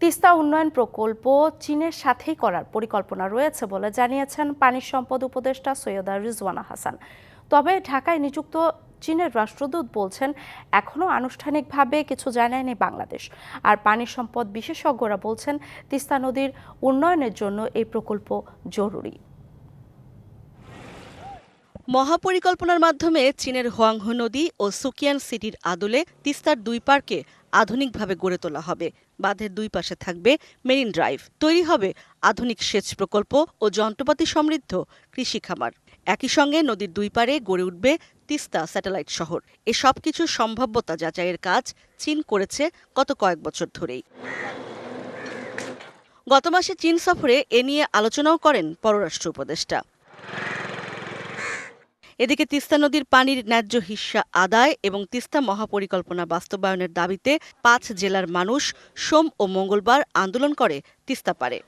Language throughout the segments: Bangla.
তিস্তা উন্নয়ন প্রকল্প চীনের সাথেই করার পরিকল্পনা রয়েছে বলে জানিয়েছেন পানি সম্পদ উপদেষ্টা সৈয়দা রিজওয়ানা হাসান। তবে ঢাকায় নিযুক্ত চীনের রাষ্ট্রদূত বলছেন এখনও আনুষ্ঠানিকভাবে কিছু জানায়নি বাংলাদেশ। আর পানি সম্পদ বিশেষজ্ঞরা বলছেন, তিস্তা নদীর উন্নয়নের জন্য এই প্রকল্প জরুরি। মহাপরিকল্পনার মাধ্যমে চীনের হোয়াংহো নদী ও সুকিয়ান সিটির আদলে তিস্তার দুই পার্কে আধুনিকভাবে গড়ে তোলা হবে। বাঁধের দুই পাশে থাকবে মেরিন ড্রাইভ। তৈরি হবে আধুনিক সেচ প্রকল্প ও যন্ত্রপাতি সমৃদ্ধ কৃষি খামার। একই সঙ্গে নদীর দুই পারে গড়ে উঠবে তিস্তা স্যাটেলাইট শহর। এ সব কিছুর সম্ভাব্যতা যাচাইয়ের কাজ চীন করেছে গত কয়েক বছর ধরেই। গত মাসে চীন সফরে এ নিয়ে আলোচনাও করেন পররাষ্ট্র উপদেষ্টা। এদিকে তিস্তা নদীর পানির ন্যায্য হিস্যা আদায় এবং তিস্তা মহাপরিকল্পনা বাস্তবায়নের দাবিতে পাঁচ জেলার মানুষ সোম ও মঙ্গলবার আন্দোলন করে তিস্তা পারে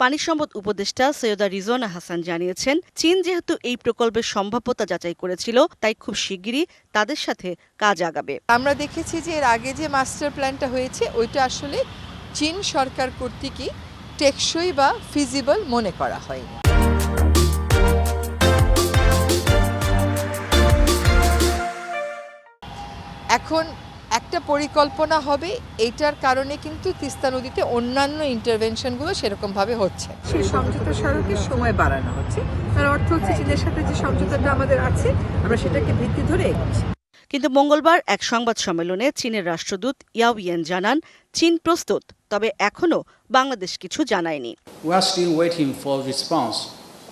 পানি সম্পদ উপদেষ্টা সৈয়দা রিজওয়ানা হাসান জানিয়েছেন, চীন যেহেতু এই প্রকল্পের সম্ভাব্যতা যাচাই করেছিল, তাই খুব শিগগিরই তাদের সাথে কাজ আগাবে। আমরা দেখেছি যে এর আগে যে মাস্টার প্ল্যানটা হয়েছে, ওইটা আসলে চীন সরকার কর্তৃকই টেকসই বা ফিজিবল মনে করা হয়নি। এখন একটা পরিকল্পনা হবে এইটার কারণে কিন্তু তিস্তা নদীতে অন্যান্য ইন্টারভেনশনগুলো সেরকমভাবে হচ্ছে। সেই সমঝোতা স্মারকের সময় বাড়ানো হচ্ছে। তার অর্থ হচ্ছে চীনের সাথে যে সমঝোতাটা আমাদের আছে আমরা সেটাকে ভিত্তি ধরে এগোচ্ছি। কিন্তু মঙ্গলবার এক সংবাদ সম্মেলনে চীনের রাষ্ট্রদূত ইয়াও ইয়েন জানান চীন প্রস্তুত তবে এখনও বাংলাদেশ কিছু জানায়নি। We are still waiting for response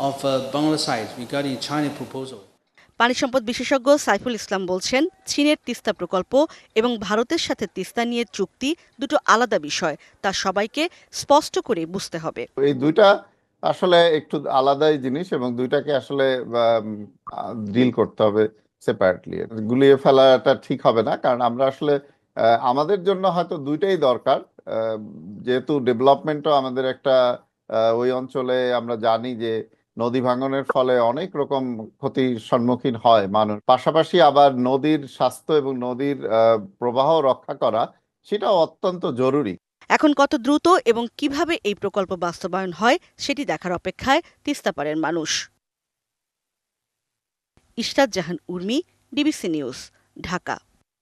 of uh, Bangladesh side regarding China proposal. পানি সম্পদ বিশেষজ্ঞ সাইফুল ইসলাম বলছেন, চীনের তিস্তা প্রকল্প এবং ভারতের সাথে তিস্তা নিয়ে চুক্তি দুটো আলাদা বিষয়, তা সবাইকে স্পষ্ট করে বুঝতে হবে। এই দুইটা আসলে একটু আলাদাই জিনিস এবং দুইটাকে আসলে ডিল করতে হবে সেপারেটলি গুলিয়ে ফেলাটা ঠিক হবে না, কারণ আমরা আসলে আমাদের জন্য হয়তো দুইটাই দরকার। যেহেতু ডেভেলপমেন্টও আমাদের একটা ওই অঞ্চলে আমরা জানি যে নদী ভাঙনের ফলে অনেক রকম ক্ষতির সম্মুখীন হয় মানুষ। পাশাপাশি আবার নদীর স্বাস্থ্য এবং নদীর প্রবাহ রক্ষা করা সেটা অত্যন্ত জরুরি। এখন কত দ্রুত এবং কীভাবে এই প্রকল্প বাস্তবায়ন হয় সেটি দেখার অপেক্ষায় তিস্তা তিস্তাপাড়ের মানুষ। Ishrat Jahan Urmi DBC news, Dhaka.